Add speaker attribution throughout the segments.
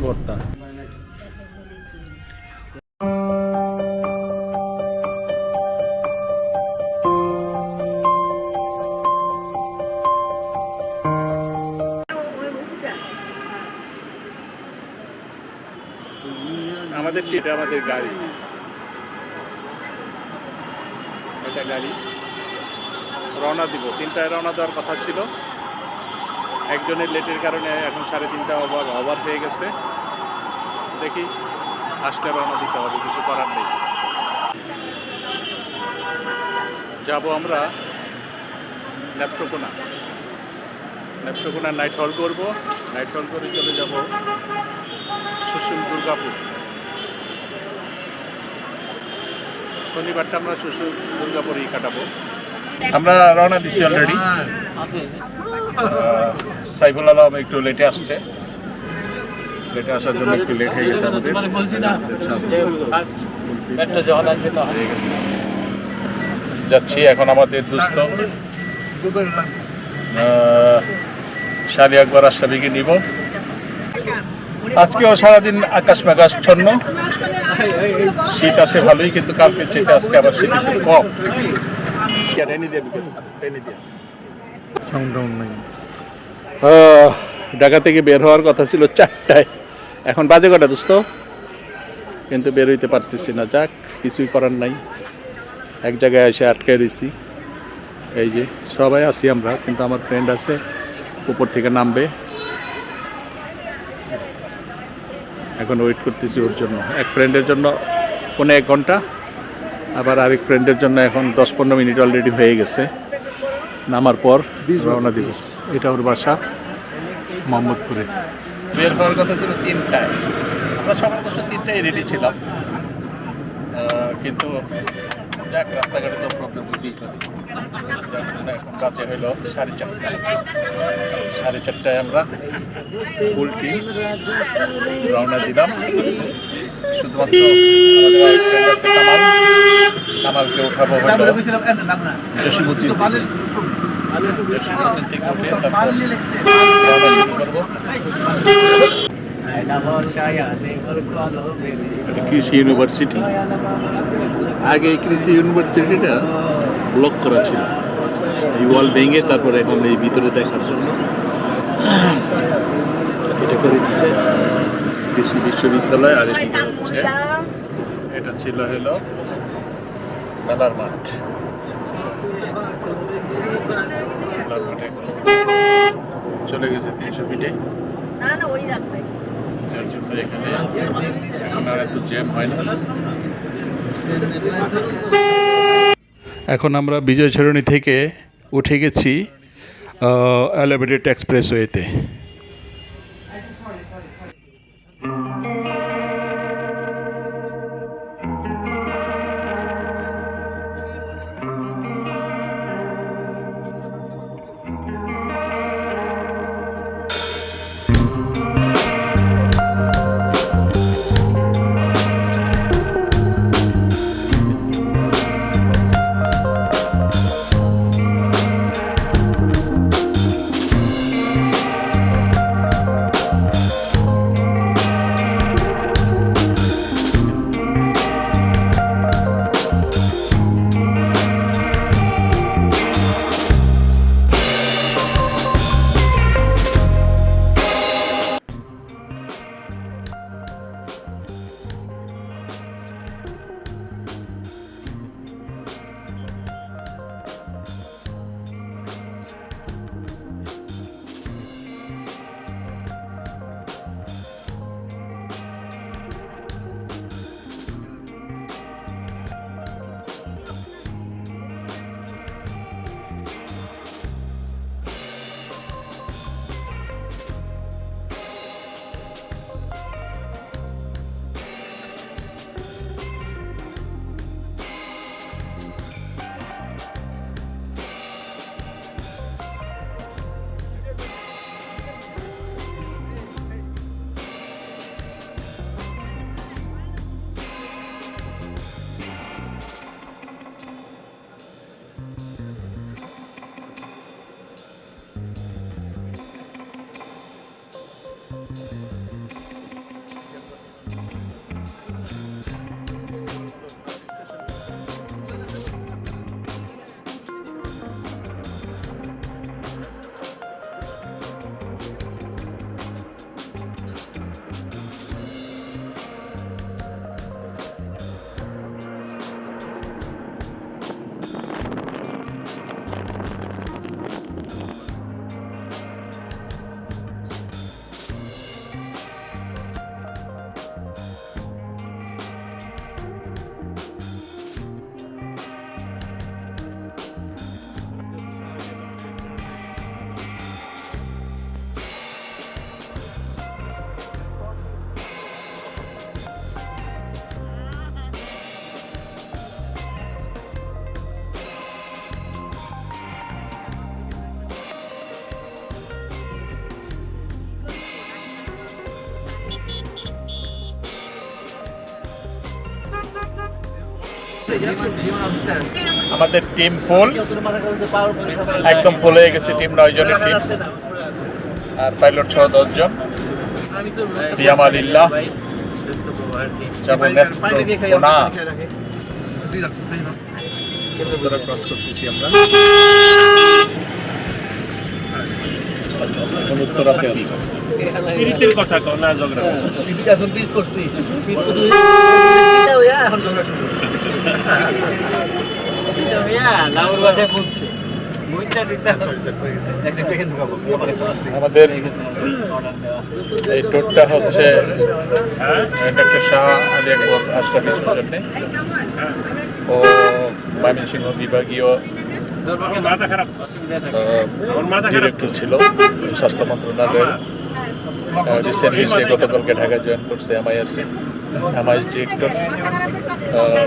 Speaker 1: ভর্তা। আমাদের এটা আমাদের গাড়ি। এটা গাড়ি। রওনা দিব। তিনটায় রওনা দেওয়ার কথা ছিল। একজনের লেটের কারণে এখন সাড়ে তিনটা ওভার ওভার হয়ে গেছে। দেখি আসতে রওনা দিতে হবে কিছু করার নেই। যাব আমরা নেত্রকোনা। নেত্রকোনা নাইট হল করব। নাইট হল করে চলে যাব সুসুম দুর্গাপুর। শনিবারটা আমরা সুসুম দুর্গাপুরেই কাটাবো। আমরা রওনা দিছি অলরেডি সাইফুল আলম একটু লেটে আসছে। লেটে আসার জন্য একটু লেট হয়ে গেছে আমাদের। যাচ্ছি এখন আমাদের দুস্থ। শালি আকবর আশরাফিকে নিব। আজকেও সারাদিন আকাশ মেঘাচ্ছন্ন শীত আছে ভালোই কিন্তু কালকে চেয়ে আজকে আবার শীত একটু কম। টেনে দিয়ে টেনে দিয়ে
Speaker 2: সাউন্ড নাই।
Speaker 1: ঢাকা থেকে বের হওয়ার কথা ছিল চারটায়। এখন বাজে কটা দোস্ত? কিন্তু বের হইতে পারতেছি না। যাক, কিছুই করার নাই। এক জায়গায় এসে আটকে রয়েছি এই যে, সবাই আছি আমরা, কিন্তু আমার ফ্রেন্ড আছে, উপর থেকে নামবে। এখন ওয়েট করতেছি ওর জন্য। এক ফ্রেন্ডের জন্য পনেরো এক ঘণ্টা, আবার আরেক ফ্রেন্ডের জন্য এখন দশ পনেরো মিনিট অলরেডি হয়ে গেছে। নামার পর রওনা দিব এটা ওর বাসা মোহাম্মদপুরে। বের হওয়ার কথা ছিল তিনটায়। আমরা সকাল বছর তিনটায় রেডি ছিলাম। কিন্তু যাক রাস্তাঘাটে তো প্রবলেম পারি। এখন রাতে হলো সাড়ে চারটায়। সাড়ে চারটায় আমরা ফুল টিম রওনা দিলাম। শুধুমাত্র কামাল। কামালকে উঠাবো হলো জসীমুদ্দিন জসীমুদ্দিন থেকে উঠে তারপর করব। এটা কৃষি ইউনিভার্সিটি আগে এই কৃষি ইউনিভার্সিটিটা ব্লক করা ছিল। এই ওয়াল ভেঙে তারপরে এখন এই ভিতরে দেখার জন্য এটা করে দিচ্ছে কৃষি বিশ্ববিদ্যালয় আর এদিকে হচ্ছে এটা ছিল হলো মাঠ। মাঠে চলে গেছে তিনশো ফিটে।
Speaker 3: না না ওই রাস্তায়।
Speaker 1: এখন আমরা বিজয় সরণি থেকে উঠে গেছি এলিভেটেড এক্সপ্রেসওয়েতে আমাদের টিম ফুল একদম ফুল হয়ে গেছে টিম নয় জনের টিম আর পাইলট সহ দশজন না ক্রস করতেছি আমরা উত্তরাতে
Speaker 4: পিরিতের কথা কও না ঝগড়া পড়ছে
Speaker 1: আমাদের এই টোটটা হচ্ছে ডক্টর শাহ আলী আকবর আশরাফির জন্য ও ময়মনসিংহ বিভাগীয় ডিরেক্টর ছিল স্বাস্থ্য মন্ত্রণালয়ের রিসেন্টলি সে গতকালকে ঢাকায় জয়েন করছে এমআইএসে এমআইএস ডিরেক্টর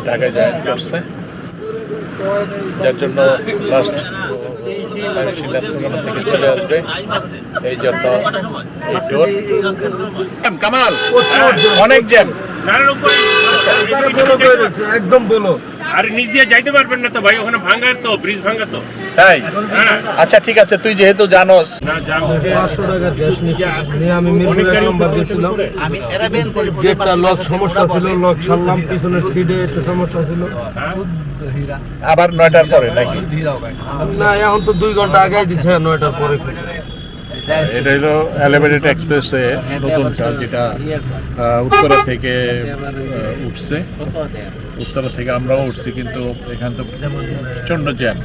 Speaker 1: ঢাকায় জয়েন করছে। যার জন্য লাস্ট থেকে চলে আসবে। এই জন্য। কামাল অনেক জ্যাম
Speaker 2: একদম বলো।
Speaker 4: আর নিচ দিয়ে যাইতে পারবেন না তো ভাই ওখানে ভাঙার তো ব্রিজ ভাঙা তো।
Speaker 1: তাই?
Speaker 4: হ্যাঁ।
Speaker 1: আচ্ছা ঠিক আছে তুই যেহেতু জানোস।
Speaker 2: পাঁচশো টাকা গ্যাস নিয়ে আমি মিরপুর
Speaker 4: অনেক
Speaker 2: এক
Speaker 4: গাড়ি
Speaker 2: নম্বর
Speaker 4: উপরে
Speaker 2: গেছিলাম গেটটা লক সমস্যা ছিল লক সারলাম পিছনের সিটে একটু সমস্যা ছিল।
Speaker 1: আবার নয়টার পরে নাকি?
Speaker 2: না এখন তো দুই ঘণ্টা আগে দিছে নয়টার পরে।
Speaker 1: এটা হলো এলিভেটেড এক্সপ্রেসওয়ে নতুন কাজ যেটা আহ, উত্তরা থেকে উঠছে। উত্তরা থেকে আমরাও উঠছি কিন্তু এখান তো প্রচণ্ড জ্যাম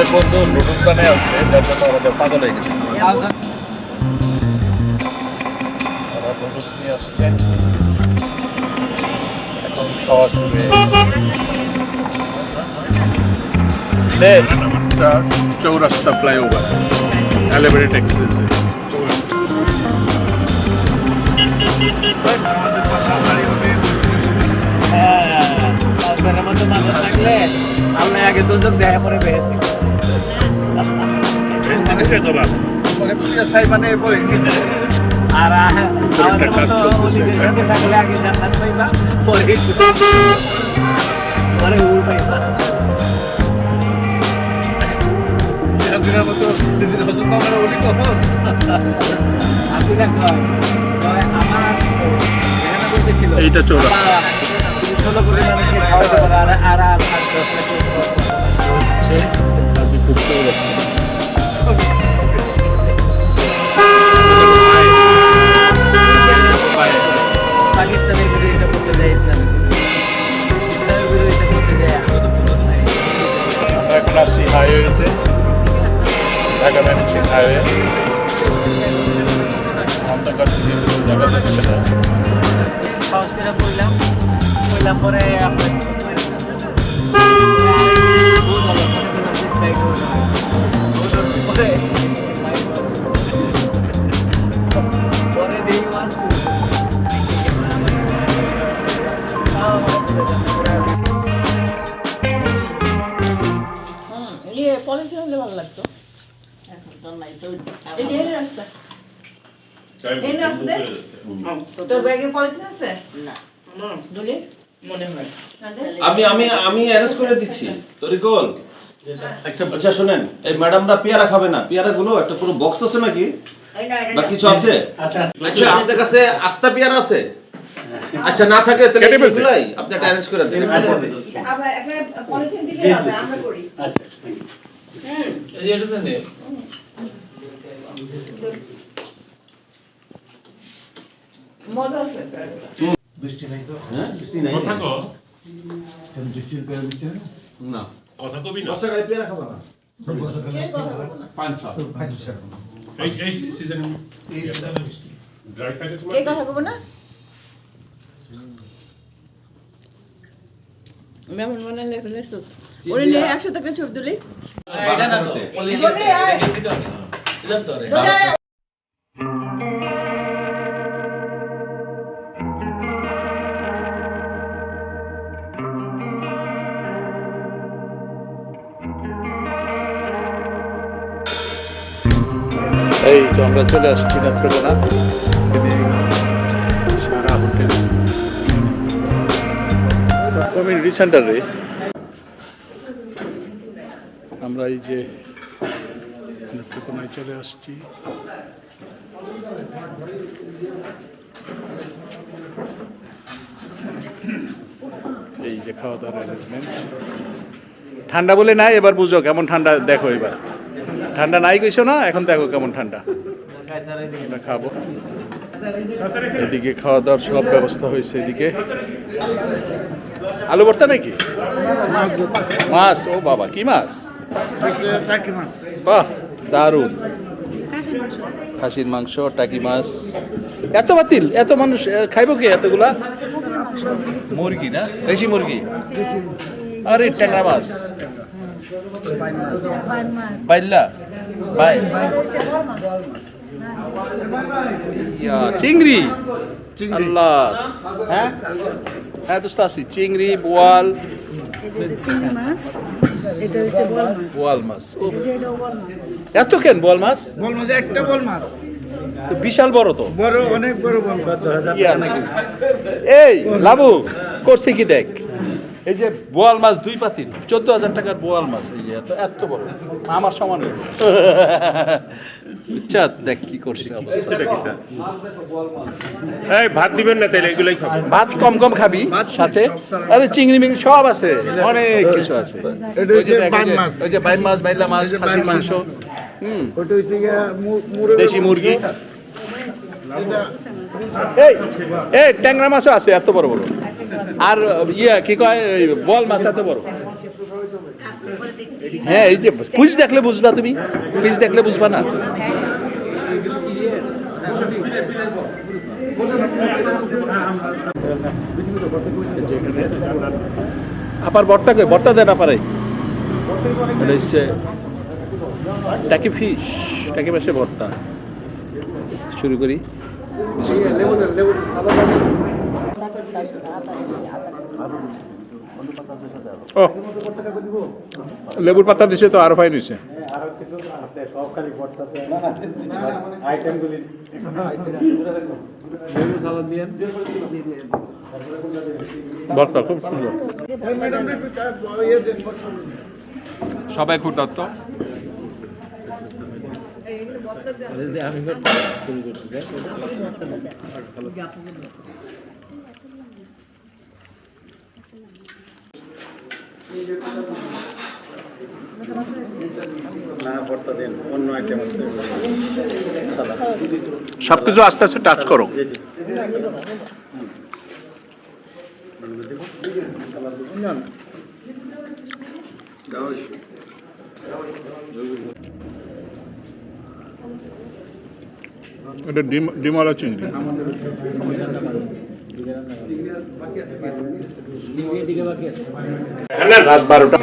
Speaker 1: আমাদের বন্ধু লুটুস্তানে আছে যার জন্য আমাদের পাগল হয়ে গেছে। ওরা নুডলস নিয়ে আসছে। এখন খাওয়া শুরু হয়ে গেছে। এটা চৌরাস্তা ফ্লাইওভার এলিভেটেড এক্সপ্রেসে
Speaker 4: আপনার মতো মাথা থাকলে আপনি আগে দুজন দেখা পরে বের আর আমাদের মতো ওদিকে সাথে থাকলে আগে জান্নাত পাইবা পরে পরে উল পাইবা আপনি না কয় কয় আমার এখানে বলতেছিল
Speaker 1: এইটা
Speaker 4: ষোলো কোটি পারে আর আর আর
Speaker 1: হচ্ছে
Speaker 4: পাকিস্তানের বিরোধিতা করতে যায় ইসলামের ইসলামের বিরোধিতা করতে যায়
Speaker 1: আমরা এখন আসছি হাইওয়েতে ঢাকা ম্যানেজিং হাইওয়ে অন্ধকার দেখা যাচ্ছে না।
Speaker 4: সাহস করে পড়লাম। পড়লাম পরে আপনার পরে
Speaker 3: পলিথিন হলে ভালো লাগতো? এটি এনে রাস্তা এনে আসতে তো ব্যাগে পলিথিন আছে? না। দুলি মনে হয়।
Speaker 5: আমি আমি আমি অ্যারেঞ্জ করে দিচ্ছি। তরিকুল একটা আচ্ছা শুনেন এই ম্যাডামরা পেয়ারা খাবে না। পেয়ারা গুলো একটা পুরো বক্স আছে নাকি? বা কিছু আছে? আচ্ছা আপনাদের কাছে আস্তা পেয়ারা আছে? আচ্ছা না থাকে তাহলে এগুলাই। আপনি অ্যারেঞ্জ করে দেন।
Speaker 3: আবার একটা পলিথিন দিলে হবে আমরা করি। হুম
Speaker 4: এই যে এটা নে
Speaker 3: মজা আছে
Speaker 5: না।
Speaker 6: কথা কবি না।
Speaker 5: দশ টাকায় পেয়ারা খাব না?
Speaker 3: কে কথা বলব না?
Speaker 5: পাঁচ
Speaker 6: এই এই সিজন ড্রাই থাকে তোমার?
Speaker 3: কে কথা বলব না? মেমন মনে লেখা ওরে নিয়ে একসাথে একটা ছবি তুলি।
Speaker 4: এটা না তো। পুলিশ। গেছি তো। রে।
Speaker 1: এই তো আমরা চলে আসছি নেত্রকোনা কমিউনিটি সেন্টারে আমরা এই যে নেত্রকোনায় চলে আসছি। এই যে খাওয়া দাওয়ার অ্যারেঞ্জমেন্ট ঠান্ডা বলে নাই এবার বুঝো কেমন ঠান্ডা দেখো এবার। ঠান্ডা নাই কইছো না এখন দেখো কেমন ঠান্ডা। খাব। এদিকে খাওয়া দাওয়ার সব ব্যবস্থা হয়েছে এদিকে। আলু ভর্তা নাকি? মাছ ও বাবা কি মাছ? বাহ দারুণ। খাসির মাংস। টাকি মাছ। এত বাতিল এত মানুষ খাইব কি এতগুলা? মুরগি না? দেশি মুরগি? আরে ট্যাংরা মাছ। বাইল্লা? বাই। চিংড়ি। আল্লাহ। হ্যাঁ? হ্যাঁ দোস্ত আছি চিংড়ি বোয়াল। বোয়াল মাছ। এত কেন বোয়াল মাছ?
Speaker 2: বল মাছ একটা বল মাছ।
Speaker 1: তো বিশাল বড় তো।
Speaker 2: বড় অনেক বড় বড়
Speaker 1: ইয়া নাকি? এই লাবু করছি কি দেখ? এই যে বোয়াল মাছ দুই পাতিল চোদ্দ হাজার টাকার বোয়াল মাছ এই যে এত এত বড়। আমার সমান বুঝছা দেখ কি করছে অবস্থা।
Speaker 6: এই ভাত দিবেন না তাইলে এগুলাই খাব।
Speaker 1: ভাত কম কম খাবি সাথে। আরে চিংড়ি মিংড়ি সব আছে অনেক কিছু আছে। ওই যে ওই
Speaker 2: বাইম
Speaker 1: যে-
Speaker 2: মাছ।
Speaker 1: ওই যে বাইম মাছ বাইলা মাছ খাসির মাংস। হুম। দেশি মুরগি। এই এই ট্যাংরা মাছও আছে এত বড় বড়। আর ইয়ে কি কয় বল মাছ এত বড়। হ্যাঁ এই যে কুইজ দেখলে বুঝবা তুমি। কুইজ দেখলে বুঝবা না। আপার বর্তা কই? বর্তা দেন আপারে। এটা টাকি ফিশ টাকি ভর্তা শুরু করি। ও। লেবুর পাতা দিছে তো আরও ফাইন হয়েছে ভর্তা খুব সুন্দর। সবাই ক্ষুদ্রাত্ত
Speaker 4: আমি শুরু করতে দেখ
Speaker 1: সব কিছু আস্তে আস্তে টাচ করো। এটা ডিম ডিমওয়ালা চিংড়ি। রাত বারোটা।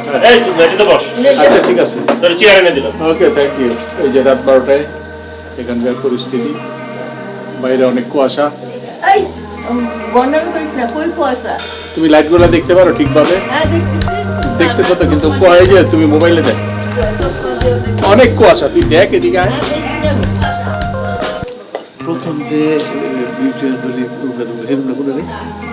Speaker 1: আচ্ছা ঠিক আছে।
Speaker 6: তোর চেয়ার এনে দিলাম।
Speaker 1: ওকে থ্যাংক ইউ এই যে রাত বারোটায় এখানকার পরিস্থিতি বাইরে অনেক কুয়াশা।
Speaker 3: এই গন্ডামি করিস না কই কুয়াশা।
Speaker 1: তুমি লাইটগুলো দেখতে পারো ঠিকভাবে?
Speaker 3: হ্যাঁ দেখতেছি।
Speaker 1: দেখতেছো তো কিন্তু কুয়াশা যে তুমি মোবাইলে দেখ। অনেক কুয়াশা তুই দেখ এদিকে
Speaker 7: প্রথম যে you just believe we're going to him,